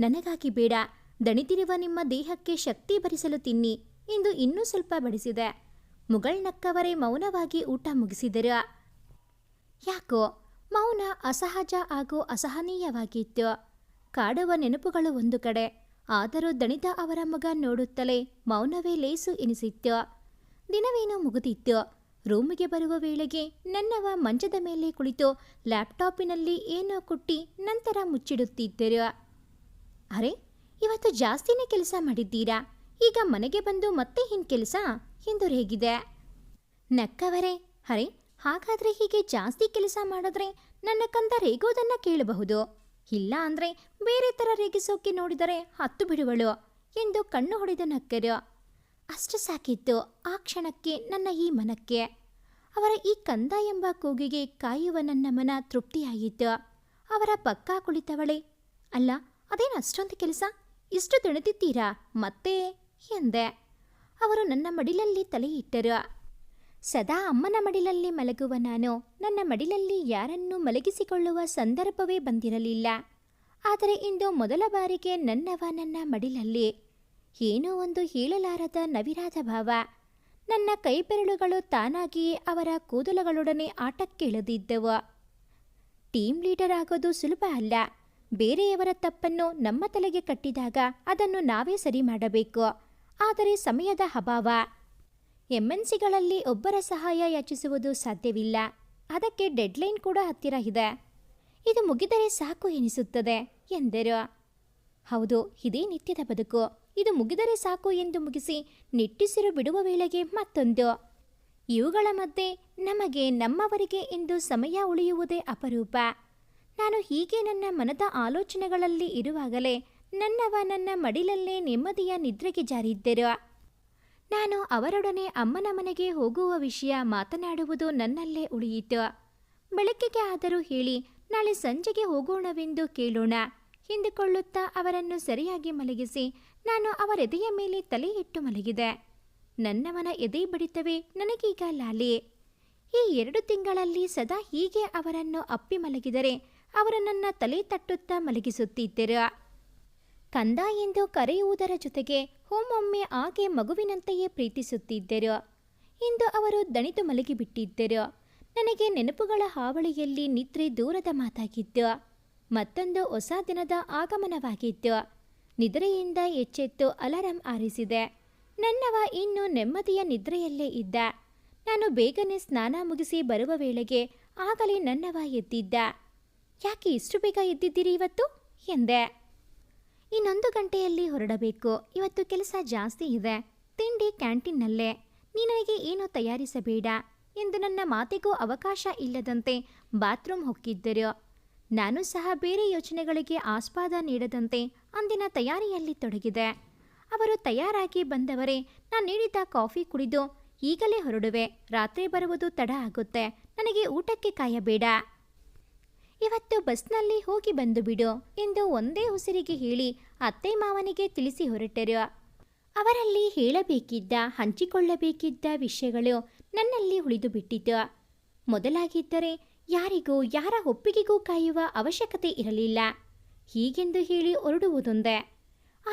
ನನಗಾಗಿ ಬೇಡ ದಣಿತಿರುವ ನಿಮ್ಮ ದೇಹಕ್ಕೆ ಶಕ್ತಿ ಭರಿಸಲು ತಿನ್ನಿ ಎಂದು ಇನ್ನೂ ಸ್ವಲ್ಪ ಬಡಿಸಿದೆ. ಮುಗಳ್ನಕ್ಕವರೇ ಮೌನವಾಗಿ ಊಟ ಮುಗಿಸಿದರು. ಯಾಕೋ, ಮೌನ ಅಸಹಜ ಹಾಗೂ ಅಸಹನೀಯವಾಗಿತ್ತು. ಕಾಡುವ ನೆನಪುಗಳು ಒಂದು ಕಡೆ, ಆದರೂ ದಣಿತ ಅವರ ಮಗ ನೋಡುತ್ತಲೇ ಮೌನವೇ ಲೇಸು ಎನಿಸಿತ್ತು. ದಿನವೇನೋ ಮುಗಿದಿತ್ತು. ರೂಮಿಗೆ ಬರುವ ವೇಳೆಗೆ ನನ್ನವ ಮಂಚದ ಮೇಲೆ ಕುಳಿತು ಲ್ಯಾಪ್ಟಾಪಿನಲ್ಲಿ ಏನೋ ಕುಟ್ಟಿ ನಂತರ ಮುಚ್ಚಿಡುತ್ತಿದ್ದರು. ಅರೆ, ಇವತ್ತು ಜಾಸ್ತಿನೇ ಕೆಲಸ ಮಾಡಿದ್ದೀರಾ? ಈಗ ಮನೆಗೆ ಬಂದು ಮತ್ತೆ ಹಿಂಗೆ ಕೆಲಸ? ಎಂದು ರೇಗಿದೆ. ನಕ್ಕವರೇ, ಅರೆ, ಹಾಗಾದ್ರೆ ಹೀಗೆ ಜಾಸ್ತಿ ಕೆಲಸ ಮಾಡಿದ್ರೆ ನನ್ನ ಕಂದ ರೇಗೋದನ್ನ ಕೇಳಬಹುದು. ಇಲ್ಲ ಅಂದ್ರೆ ಬೇರೆ ಥರ ರೇಗಿಸೋಕೆ ನೋಡಿದರೆ ಹತ್ತು ಬಿಡುವಳು, ಎಂದು ಕಣ್ಣು ಹೊಡೆದ ನಕ್ಕರು. ಅಷ್ಟು ಸಾಕಿತ್ತು ಆ ಕ್ಷಣಕ್ಕೆ ನನ್ನ ಈ ಮನಕ್ಕೆ. ಅವರ ಈ ಕಂದ ಎಂಬ ಕೂಗಿಗೆ ಕಾಯುವ ನನ್ನ ಮನ ತೃಪ್ತಿಯಾಗಿತ್ತು ಅವರ ಪಕ್ಕ ಕುಳಿತವಳೆ. ಅಲ್ಲ, ಅದೇನು ಅಷ್ಟೊಂದು ಕೆಲಸ? ಇಷ್ಟು ತಿಣುತ್ತಿದ್ದೀರಾ ಮತ್ತೆ? ಎಂದೆ. ಅವರು ನನ್ನ ಮಡಿಲಲ್ಲಿ ತಲೆ ಇಟ್ಟರು. ಸದಾ ಅಮ್ಮನ ಮಡಿಲಲ್ಲಿ ಮಲಗುವ ನಾನು, ನನ್ನ ಮಡಿಲಲ್ಲಿ ಯಾರನ್ನೂ ಮಲಗಿಸಿಕೊಳ್ಳುವ ಸಂದರ್ಭವೇ ಬಂದಿರಲಿಲ್ಲ. ಆದರೆ ಇಂದು ಮೊದಲ ಬಾರಿಗೆ ನನ್ನವ ನನ್ನ ಮಡಿಲಲ್ಲಿ. ಏನೋ ಒಂದು ಹೇಳಲಾರದ ನವಿರಾದ ಭಾವ. ನನ್ನ ಕೈಬೆರಳುಗಳು ತಾನಾಗಿಯೇ ಅವರ ಕೂದಲುಗಳೊಡನೆ ಆಟಕ್ಕಿಳಿದಿದ್ದವು. ಟೀಮ್ ಲೀಡರ್ ಆಗೋದು ಸುಲಭ ಅಲ್ಲ. ಬೇರೆಯವರ ತಪ್ಪನ್ನು ನಮ್ಮ ತಲೆಗೆ ಕಟ್ಟಿದಾಗ ಅದನ್ನು ನಾವೇ ಸರಿ ಮಾಡಬೇಕು. ಆದರೆ ಸಮಯದ ಅಭಾವ. ಎಂಎನ್ಸಿಗಳಲ್ಲಿ ಒಬ್ಬರ ಸಹಾಯ ಯಾಚಿಸುವುದು ಸಾಧ್ಯವಿಲ್ಲ. ಅದಕ್ಕೆ ಡೆಡ್ಲೈನ್ ಕೂಡ ಹತ್ತಿರ ಇದೆ. ಇದು ಮುಗಿದರೆ ಸಾಕು ಎನಿಸುತ್ತದೆ ಎಂದರು. ಹೌದು, ಇದೇ ನಿತ್ಯದ ಬದುಕು. ಇದು ಮುಗಿದರೆ ಸಾಕು ಎಂದು ಮುಗಿಸಿ ನಿಟ್ಟಿಸಿರು ಬಿಡುವ ವೇಳೆಗೆ ಮತ್ತೊಂದು. ಇವುಗಳ ಮಧ್ಯೆ ನಮಗೆ ನಮ್ಮವರಿಗೆ ಎಂದು ಸಮಯ ಉಳಿಯುವುದೇ ಅಪರೂಪ. ನಾನು ಹೀಗೆ ನನ್ನ ಮನದ ಆಲೋಚನೆಗಳಲ್ಲಿ ಇರುವಾಗಲೇ ನನ್ನವ ನನ್ನ ಮಡಿಲಲ್ಲೇ ನೆಮ್ಮದಿಯ ನಿದ್ರೆಗೆ ಜಾರಿದ್ದರು. ನಾನು ಅವರೊಡನೆ ಅಮ್ಮನ ಮನೆಗೆ ಹೋಗುವ ವಿಷಯ ಮಾತನಾಡುವುದು ನನ್ನಲ್ಲೇ ಉಳಿಯಿತು. ಬೆಳಕಿಗೆ ಆದರೂ ಹೇಳಿ ನಾಳೆ ಸಂಜೆಗೆ ಹೋಗೋಣವೆಂದು ಕೇಳೋಣ. ಎಂದುಕೊಳ್ಳುತ್ತಾ ಅವರನ್ನು ಸರಿಯಾಗಿ ಮಲಗಿಸಿ, ನಾನು ಅವರೆದೆಯ ಮೇಲೆ ತಲೆ ಇಟ್ಟು ಮಲಗಿದೆ. ನನ್ನವನ ಎದೆ ಬಡಿತವೇ ನನಗೀಗ ಲಾಲಿ. ಈ ಎರಡು ತಿಂಗಳಲ್ಲಿ ಸದಾ ಹೀಗೆ ಅವರನ್ನು ಅಪ್ಪಿ ಮಲಗಿದರೆ ಅವರು ನನ್ನ ತಲೆ ತಟ್ಟುತ್ತಾ ಮಲಗಿಸುತ್ತಿದ್ದರು? ಕಂದ ಎಂದು ಕರೆಯುವುದರ ಜೊತೆಗೆ ಒಮ್ಮೊಮ್ಮೆ ಆಕೆ ಮಗುವಿನಂತೆಯೇ ಪ್ರೀತಿಸುತ್ತಿದ್ದರು? ಇಂದು ಅವರು ದಣಿದು ಮಲಗಿಬಿಟ್ಟಿದ್ದರು? ನನಗೆ ನೆನಪುಗಳ ಹಾವಳಿಯಲ್ಲಿ ನಿದ್ರೆ ದೂರದ ಮಾತಾಗಿತ್ತು ಮತ್ತೊಂದು ಹೊಸ ದಿನದ ಆಗಮನವಾಗಿತ್ತು ನಿದ್ರೆಯಿಂದ ಎಚ್ಚೆತ್ತು ಅಲಾರಂ ಆರಿಸಿದೆ. ನನ್ನವ ಇನ್ನು ನೆಮ್ಮದಿಯ ನಿದ್ರೆಯಲ್ಲೇ ಇದ್ದ. ನಾನು ಬೇಗನೆ ಸ್ನಾನ ಮುಗಿಸಿ ಬರುವ ವೇಳೆಗೆ ಆಗಲೇ ನನ್ನವ ಎದ್ದಿದ್ದ. ಯಾಕೆ ಇಷ್ಟು ಬೇಗ ಎದ್ದಿದ್ದೀರಿ ಇವತ್ತು? ಎಂದೆ. ಇನ್ನೊಂದು ಗಂಟೆಯಲ್ಲಿ ಹೊರಡಬೇಕು. ಇವತ್ತು ಕೆಲಸ ಜಾಸ್ತಿ ಇದೆ. ತಿಂಡಿ ಕ್ಯಾಂಟೀನ್ನಲ್ಲೇ. ನೀ ನನಗೆ ಏನು ತಯಾರಿಸಬೇಡ. ಎಂದು ನನ್ನ ಮಾತಿಗೂ ಅವಕಾಶ ಇಲ್ಲದಂತೆ ಬಾತ್ರೂಮ್ ಹೊಕ್ಕಿದ್ದರು. ನಾನು ಸಹ ಬೇರೆ ಯೋಚನೆಗಳಿಗೆ ಆಸ್ಪಾದ ನೀಡದಂತೆ ಅಂದಿನ ತಯಾರಿಯಲ್ಲಿ ತೊಡಗಿದೆ. ಅವರು ತಯಾರಾಗಿ ಬಂದವರೇ, ನಾನು ನೀಡಿದ ಕಾಫಿ ಕುಡಿದು ಈಗಲೇ ಹೊರಡುವೆ. ರಾತ್ರಿ ಬರುವುದು ತಡ ಆಗುತ್ತೆ. ನನಗೆ ಊಟಕ್ಕೆ ಕಾಯಬೇಡ. ಇವತ್ತು ಬಸ್ನಲ್ಲಿ ಹೋಗಿ ಬಂದು ಬಿಡು ಎಂದು ಒಂದೇ ಉಸಿರಿಗೆ ಹೇಳಿ ಅತ್ತೆ ಮಾವನಿಗೆ ತಿಳಿಸಿ ಹೊರಟರು. ಅವರಲ್ಲಿ ಹೇಳಬೇಕಿದ್ದ, ಹಂಚಿಕೊಳ್ಳಬೇಕಿದ್ದ ವಿಷಯಗಳು ನನ್ನಲ್ಲಿ ಉಳಿದು ಬಿಟ್ಟಿತು ಮೊದಲಾಗಿದ್ದರೆ ಯಾರಿಗೂ, ಯಾರ ಒಪ್ಪಿಗೆಗೂ ಕಾಯುವ ಅವಶ್ಯಕತೆ ಇರಲಿಲ್ಲ. ಹೀಗೆಂದು ಹೇಳಿ ಹೊರಡುವುದೊಂದೇ.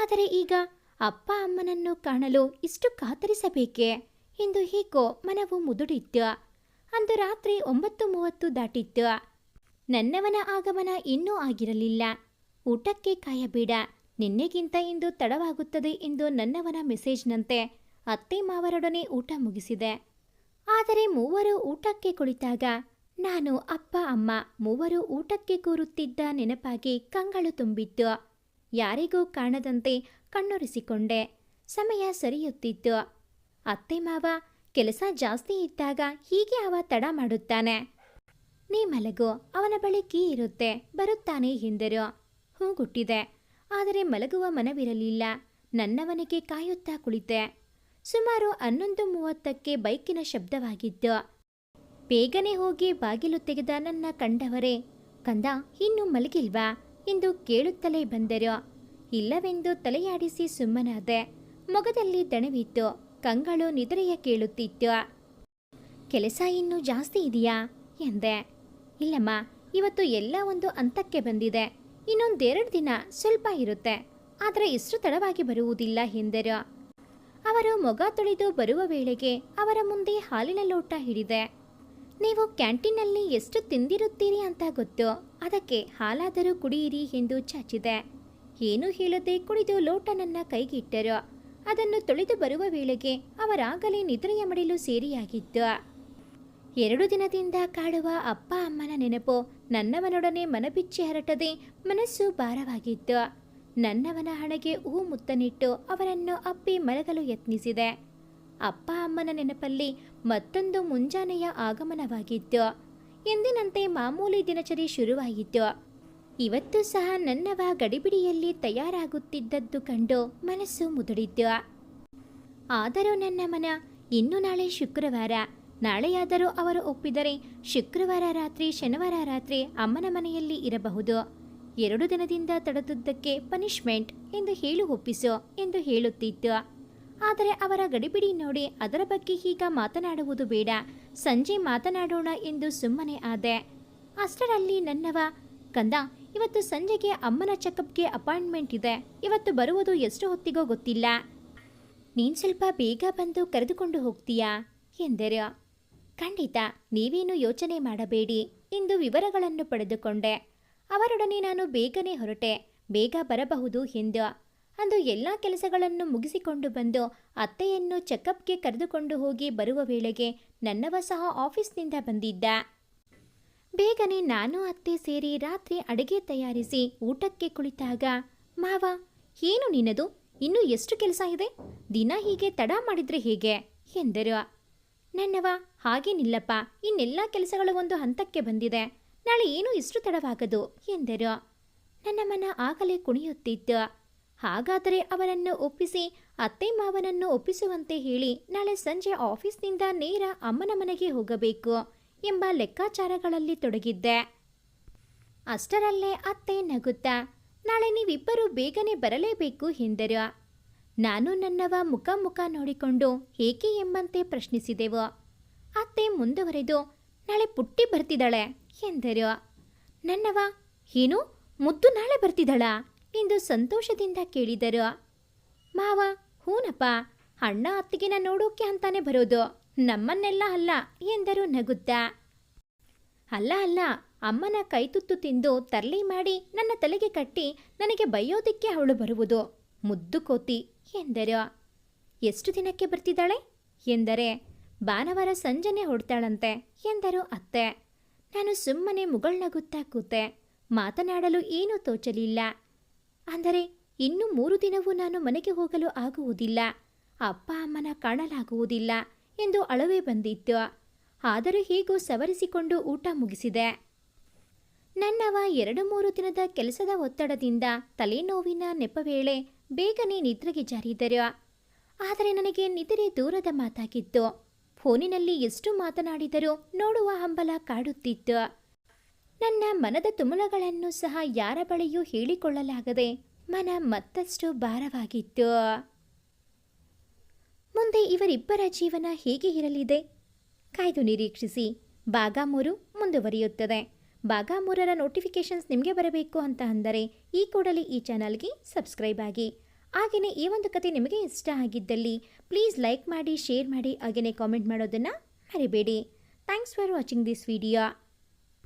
ಆದರೆ ಈಗ ಅಪ್ಪ ಅಮ್ಮನನ್ನು ಕಾಣಲು ಇಷ್ಟು ಕಾತರಿಸಬೇಕೆ ಎಂದು ಹೇಗೋ ಮನವು ಮುದುಡಿತ್ತು. ಅಂದು ರಾತ್ರಿ ಒಂಬತ್ತು ಮೂವತ್ತು ದಾಟಿತ್ತು. ನನ್ನವನ ಆಗಮನ ಇನ್ನೂ ಆಗಿರಲಿಲ್ಲ. ಊಟಕ್ಕೆ ಕಾಯಬೇಡ. ನಿನ್ನೆಗಿಂತ ಇಂದು ತಡವಾಗುತ್ತದೆ ಎಂದು ನನ್ನವನ ಮೆಸೇಜ್ನಂತೆ ಅತ್ತೆ ಮಾವರೊಡನೆ ಊಟ ಮುಗಿಸಿದೆ. ಆದರೆ ಮೂವರು ಊಟಕ್ಕೆ ಕುಳಿತಾಗ ನಾನು ಅಪ್ಪ, ಅಮ್ಮ ಮೂವರು ಊಟಕ್ಕೆ ಕೂರುತ್ತಿದ್ದ ನೆನಪಾಗಿ ಕಂಗಳು ತುಂಬಿತ್ತು ಯಾರಿಗೂ ಕಾಣದಂತೆ ಕಣ್ಣೊರೆಸಿಕೊಂಡೆ. ಸಮಯ ಸರಿಯುತ್ತಿತ್ತು. ಅತ್ತೆ ಮಾವ ಕೆಲಸ ಜಾಸ್ತಿ ಇದ್ದಾಗ ಹೀಗೆ ಅವ ತಡ ಮಾಡುತ್ತಾನೆ. ನೀ ಮಲಗು, ಅವನ ಬಳಿ ಕೀ ಇರುತ್ತೆ, ಬರುತ್ತಾನೆ ಎಂದರು. ಹೂಗುಟ್ಟಿದೆ. ಆದರೆ ಮಲಗುವ ಮನವಿರಲಿಲ್ಲ. ನನ್ನವನಿಗೆ ಕಾಯುತ್ತಾ ಕುಳಿತೆ. ಸುಮಾರು ಹನ್ನೊಂದು ಮೂವತ್ತಕ್ಕೆ ಬೈಕಿನ ಶಬ್ದವಾಗಿತ್ತು. ಬೇಗನೆ ಹೋಗಿ ಬಾಗಿಲು ತೆಗೆದ ನನ್ನ ಕಂಡವರೇ, ಕಂದ, ಇನ್ನು ಮಲಗಿಲ್ವಾ? ಎಂದು ಕೇಳುತ್ತಲೇ ಬಂದರು ಇಲ್ಲವೆಂದು ತಲೆಯಾಡಿಸಿ ಸುಮ್ಮನಾದೆ, ಮೊಗದಲ್ಲಿ ದಣವಿತ್ತು, ಕಂಗಳು ನಿದ್ರೆಯ ಕೇಳುತ್ತಿತ್ತು. ಕೆಲಸ ಇನ್ನೂ ಜಾಸ್ತಿ ಇದೆಯಾ? ಎಂದೆ. ಇಲ್ಲಮ್ಮ, ಇವತ್ತು ಎಲ್ಲ ಒಂದು ಹಂತಕ್ಕೆ ಬಂದಿದೆ. ಇನ್ನೊಂದೆರಡು ದಿನ ಸ್ವಲ್ಪ ಇರುತ್ತೆ. ಆದರೆ ಇಷ್ಟು ತಡವಾಗಿ ಬರುವುದಿಲ್ಲ ಎಂದರು ಅವರು ಮೊಗ ತೊಳೆದು ಬರುವ ವೇಳೆಗೆ ಅವರ ಮುಂದೆ ಹಾಲಿನ ಲೋಟ ಹಿಡಿದೆ. ನೀವು ಕ್ಯಾಂಟೀನಲ್ಲಿ ಎಷ್ಟು ತಿಂದಿರುತ್ತೀರಿ ಅಂತ ಗೊತ್ತು. ಅದಕ್ಕೆ ಹಾಲಾದರೂ ಕುಡಿಯಿರಿ ಎಂದು ಚಾಚಿದೆ. ಏನೂ ಹೇಳದೆ ಕುಡಿದು ಲೋಟ ನನ್ನ ಕೈಗಿಟ್ಟರು. ಅದನ್ನು ತೊಳೆದು ಬರುವ ವೇಳೆಗೆ ಅವರಾಗಲೇ ನಿದ್ರೆಯ ಮಡಿಲು ಸೇರಿಯಾಗಿತ್ತು. ಎರಡು ದಿನದಿಂದ ಕಾಡುವ ಅಪ್ಪ ಅಮ್ಮನ ನೆನಪು ನನ್ನವನೊಡನೆ ಮನಬಿಚ್ಚಿ ಹರಟದೆ ಮನಸ್ಸು ಭಾರವಾಗಿತ್ತು. ನನ್ನವನ ಹಣೆಗೆ ಹೂ ಮುತ್ತನಿಟ್ಟು ಅವರನ್ನು ಅಪ್ಪಿ ಮಲಗಲು ಯತ್ನಿಸಿದೆ. ಅಪ್ಪ ಅಮ್ಮನ ನೆನಪಲ್ಲಿ ಮತ್ತೊಂದು ಮುಂಜಾನೆಯ ಆಗಮನವಾಗಿತ್ತು. ಎಂದಿನಂತೆ ಮಾಮೂಲಿ ದಿನಚರಿ ಶುರುವಾಯಿತು ಇವತ್ತು ಸಹ ನನ್ನವ ಗಡಿಬಿಡಿಯಲ್ಲಿ ತಯಾರಾಗುತ್ತಿದ್ದದ್ದು ಕಂಡು ಮನಸ್ಸು ಮುದುಡಿತು ಆದರೂ ನನ್ನ ಮನ ಇನ್ನು ನಾಳೆ ಶುಕ್ರವಾರ. ನಾಳೆಯಾದರೂ ಅವರು ಒಪ್ಪಿದರೆ ಶುಕ್ರವಾರ ರಾತ್ರಿ, ಶನಿವಾರ ರಾತ್ರಿ ಅಮ್ಮನ ಮನೆಯಲ್ಲಿ ಇರಬಹುದು. ಎರಡು ದಿನದಿಂದ ತಡೆದುದ್ದಕ್ಕೆ ಪನಿಷ್ಮೆಂಟ್ ಎಂದು ಹೇಳು ಒಪ್ಪಿಸು ಎಂದು ಹೇಳುತ್ತಿತ್ತು. ಆದರೆ ಅವರ ಗಡಿಬಿಡಿ ನೋಡಿ ಅದರ ಬಗ್ಗೆ ಈಗ ಮಾತನಾಡುವುದು ಬೇಡ. ಸಂಜೆ ಮಾತನಾಡೋಣ ಎಂದು ಸುಮ್ಮನೆ ಆದೆ. ಅಷ್ಟರಲ್ಲಿ ನನ್ನವ, ಕಂದ, ಇವತ್ತು ಸಂಜೆಗೆ ಅಮ್ಮನ ಚೆಕಪ್ಗೆ ಅಪಾಯಿಂಟ್ಮೆಂಟ್ ಇದೆ. ಇವತ್ತು ಬರುವುದು ಎಷ್ಟು ಹೊತ್ತಿಗೋ ಗೊತ್ತಿಲ್ಲ. ನೀನು ಸ್ವಲ್ಪ ಬೇಗ ಬಂದು ಕರೆದುಕೊಂಡು ಹೋಗ್ತೀಯಾ? ಎಂದರು. ಖಂಡಿತ, ನೀವೇನು ಯೋಚನೆ ಮಾಡಬೇಡಿ ಎಂದು ವಿವರಗಳನ್ನು ಪಡೆದುಕೊಂಡೆ. ಅವರೊಡನೆ ನಾನು ಬೇಗನೆ ಹೊರಟೆ. ಬೇಗ ಬರಬಹುದು ಎಂದು ಅಂದು ಎಲ್ಲ ಕೆಲಸಗಳನ್ನು ಮುಗಿಸಿಕೊಂಡು ಬಂದು ಅತ್ತೆಯನ್ನು ಚೆಕಪ್ಗೆ ಕರೆದುಕೊಂಡು ಹೋಗಿ ಬರುವ ವೇಳೆಗೆ ನನ್ನವ ಸಹ ಆಫೀಸ್ನಿಂದ ಬಂದಿದ್ದ. ಬೇಗನೆ ನಾನು ಅತ್ತೆ ಸೇರಿ ರಾತ್ರಿ ಅಡುಗೆ ತಯಾರಿಸಿ ಊಟಕ್ಕೆ ಕುಳಿತಾಗ, ಮಾವ, ಏನು ನಿನ್ನದು? ಇನ್ನೂ ಎಷ್ಟು ಕೆಲಸ ಇದೆ? ದಿನ ಹೀಗೆ ತಡ ಮಾಡಿದ್ರೆ ಹೇಗೆ? ಎಂದರು. ನನ್ನವ ಹಾಗೇನಿಲ್ಲಪ್ಪ ಇನ್ನೆಲ್ಲ ಕೆಲಸಗಳು ಒಂದು ಹಂತಕ್ಕೆ ಬಂದಿದೆ. ನಾಳೆ ಏನೂ ಇಷ್ಟು ತಡವಾಗದು? ಎಂದರು. ನನ್ನ ಮನ ಆಗಲೇ ಕುಣಿಯುತ್ತಿತ್ತು. ಹಾಗಾದರೆ ಅವನನ್ನು ಒಪ್ಪಿಸಿ, ಅತ್ತೆ ಮಾವನನ್ನು ಒಪ್ಪಿಸುವಂತೆ ಹೇಳಿ ನಾಳೆ ಸಂಜೆ ಆಫೀಸ್ನಿಂದ ನೇರ ಅಮ್ಮನ ಮನೆಗೆ ಹೋಗಬೇಕು ಎಂಬ ಲೆಕ್ಕಾಚಾರಗಳಲ್ಲಿ ತೊಡಗಿದ್ದೆ. ಅಷ್ಟರಲ್ಲೇ ಅತ್ತೆ ನಗುತ್ತಾ, ನಾಳೆ ನೀವಿಬ್ಬರೂ ಬೇಗನೆ ಬರಲೇಬೇಕು ಎಂದರು. ನಾನು ನನ್ನವ ಮುಖ ಮುಖ ನೋಡಿಕೊಂಡು ಏಕೆ ಎಂಬಂತೆ ಪ್ರಶ್ನಿಸಿದೆವು. ಅತ್ತೆ ಮುಂದುವರೆದು, ನಾಳೆ ಪುಟ್ಟಿ ಬರ್ತಿದ್ದಾಳೆ ಎಂದರು. ನನ್ನವ, ಏನು, ಮುದ್ದು ನಾಳೆ ಬರ್ತಿದ್ದಾಳಾ? ಎಂದು ಸಂತೋಷದಿಂದ ಕೇಳಿದರು. ಮಾವ, ಹೂನಪ್ಪ, ಅಣ್ಣ ಅತ್ತಿಗೆನ ನೋಡೋಕೆ ಅಂತಾನೆ ಬರೋದು. ನಮ್ಮನ್ನೆಲ್ಲ ಅಲ್ಲ, ಎಂದರು ನಗುತ್ತಾ. ಅಲ್ಲ ಅಲ್ಲ, ಅಮ್ಮನ ಕೈತುತ್ತು ತಿಂದು ತರ್ಲಿ ಮಾಡಿ ನನ್ನ ತಲೆಗೆ ಕಟ್ಟಿ ನನಗೆ ಬೈಯೋದಿಕ್ಕೆ ಅವಳು ಬರುವುದು. ಮುದ್ದು ಕೋತಿ, ಎಂದರು. ಎಷ್ಟು ದಿನಕ್ಕೆ ಬರ್ತಿದ್ದಾಳೆ? ಎಂದರೆ, ಭಾನುವಾರ ಸಂಜನೆ ಹೊಡ್ತಾಳಂತೆ ಎಂದರು ಅತ್ತೆ. ನಾನು ಸುಮ್ಮನೆ ಮುಗಳ್ನಗುತ್ತಾ ಕೂತೆ. ಮಾತನಾಡಲು ಏನೂ ತೋಚಲಿಲ್ಲ. ಅಂದರೆ ಇನ್ನು ಮೂರು ದಿನವೂ ನಾನು ಮನೆಗೆ ಹೋಗಲು ಆಗುವುದಿಲ್ಲ. ಅಪ್ಪ ಅಮ್ಮನ ಕಾಣಲಾಗುವುದಿಲ್ಲ ಎಂದು ಅಳವೇ ಬಂದಿತ್ತು. ಆದರೂ ಹೀಗೂ ಸವರಿಸಿಕೊಂಡು ಊಟ ಮುಗಿಸಿದೆ. ನನ್ನವ ಎರಡು ಮೂರು ದಿನದ ಕೆಲಸದ ಒತ್ತಡದಿಂದ ತಲೆನೋವಿನ ನೆಪವೇಳೆ ಬೇಗನೆ ನಿದ್ರೆಗೆ ಜಾರಿದರು. ಆದರೆ ನನಗೆ ನಿದ್ರೆ ದೂರದ ಮಾತಾಗಿತ್ತು. ಫೋನಿನಲ್ಲಿ ಎಷ್ಟು ಮಾತನಾಡಿದರೂ ನೋಡುವ ಹಂಬಲ ಕಾಡುತ್ತಿತ್ತು. ನನ್ನ ಮನದ ತುಮುಲಗಳನ್ನು ಸಹ ಯಾರ ಬಳಿಯೂ ಹೇಳಿಕೊಳ್ಳಲಾಗದೆ ಮನ ಮತ್ತಷ್ಟು ಭಾರವಾಗಿತ್ತು. ಮುಂದೆ ಇವರಿಬ್ಬರ ಜೀವನ ಹೇಗೆ ಇರಲಿದೆ. ಕಾಯ್ದು ನಿರೀಕ್ಷಿಸಿ ಭಾಗ ಮುಂದುವರಿಯುತ್ತದೆ. ಭಾಗ ಮೂರರ ನೋಟಿಫಿಕೇಷನ್ಸ್ ನಿಮಗೆ ಬರಬೇಕು ಅಂತ ಅಂದರೆ ಈ ಕೂಡಲೇ ಈ ಚಾನಲ್ಗೆ ಸಬ್ಸ್ಕ್ರೈಬ್ ಆಗಿ. ಹಾಗೆಯೇ ಈ ಒಂದು ಕತೆ ನಿಮಗೆ ಇಷ್ಟ ಆಗಿದ್ದಲ್ಲಿ ಪ್ಲೀಸ್ ಲೈಕ್ ಮಾಡಿ, ಶೇರ್ ಮಾಡಿ, ಹಾಗೆಯೇ ಕಾಮೆಂಟ್ ಮಾಡೋದನ್ನು ಮರಿಬೇಡಿ. Thanks for watching this video.